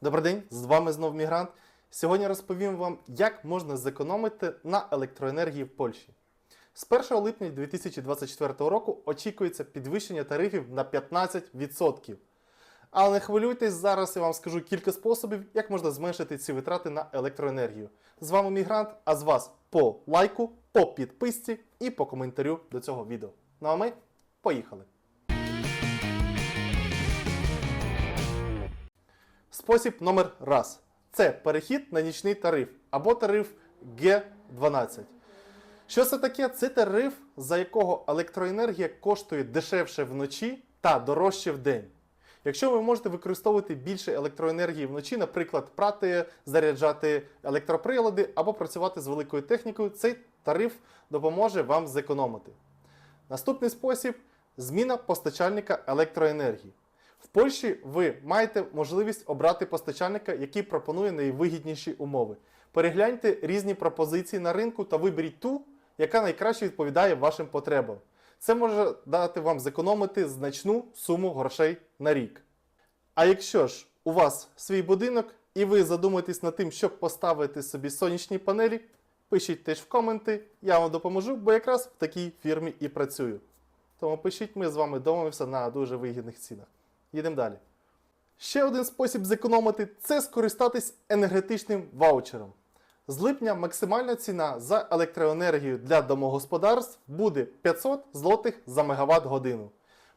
Добрий день, з вами знов Мігрант. Сьогодні розповім вам, як можна зекономити на електроенергії в Польщі. З 1 липня 2024 року очікується підвищення тарифів на 15%. Але не хвилюйтесь, зараз я вам скажу кілька способів, як можна зменшити ці витрати на електроенергію. З вами Мігрант, а з вас по лайку, по підписці і по коментарю до цього відео. Ну а ми поїхали! Спосіб номер раз. Це перехід на нічний тариф або тариф Г12. Що це таке? Це тариф, за якого електроенергія коштує дешевше вночі та дорожче в день. Якщо ви можете використовувати більше електроенергії вночі, наприклад, прати, заряджати електроприлади або працювати з великою технікою, цей тариф допоможе вам зекономити. Наступний спосіб зміна постачальника електроенергії. Польщі ви маєте можливість обрати постачальника, який пропонує найвигідніші умови. Перегляньте різні пропозиції на ринку та виберіть ту, яка найкраще відповідає вашим потребам. Це може дати вам зекономити значну суму грошей на рік. А якщо ж у вас свій будинок і ви задумуєтесь над тим, щоб поставити собі сонячні панелі, пишіть теж в коменти, я вам допоможу, бо якраз в такій фірмі і працюю. Тому пишіть, ми з вами домовимося на дуже вигідних цінах. Їдемо далі. Ще один спосіб зекономити це скористатись енергетичним ваучером. З липня максимальна ціна за електроенергію для домогосподарств буде 500 злотих за мегаватт годину.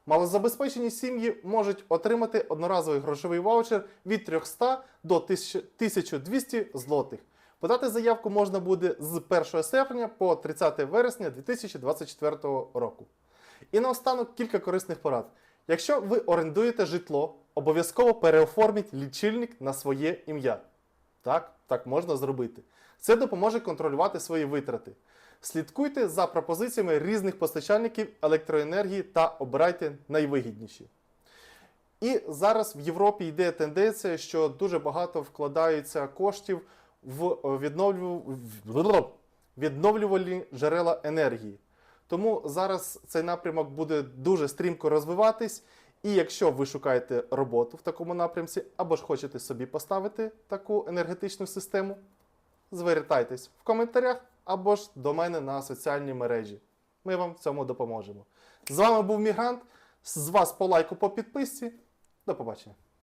Малозабезпечені сім'ї можуть отримати одноразовий грошовий ваучер від 300 до 1200 злотих. Подати заявку можна буде з 1 серпня по 30 вересня 2024 року. І наостанок кілька корисних порад. Якщо ви орендуєте житло, обов'язково переоформіть лічильник на своє ім'я. Так, так можна зробити. Це допоможе контролювати свої витрати. Слідкуйте за пропозиціями різних постачальників електроенергії та обирайте найвигідніші. І зараз в Європі йде тенденція, що дуже багато вкладаються коштів відновлю- в- відновлювальні джерела енергії. Тому зараз цей напрямок буде дуже стрімко розвиватись. І якщо ви шукаєте роботу в такому напрямці, або ж хочете собі поставити таку енергетичну систему, звертайтесь в коментарях або ж до мене на соціальні мережі. Ми вам в цьому допоможемо. З вами був Мігрант. З вас по лайку, по підписці. До побачення.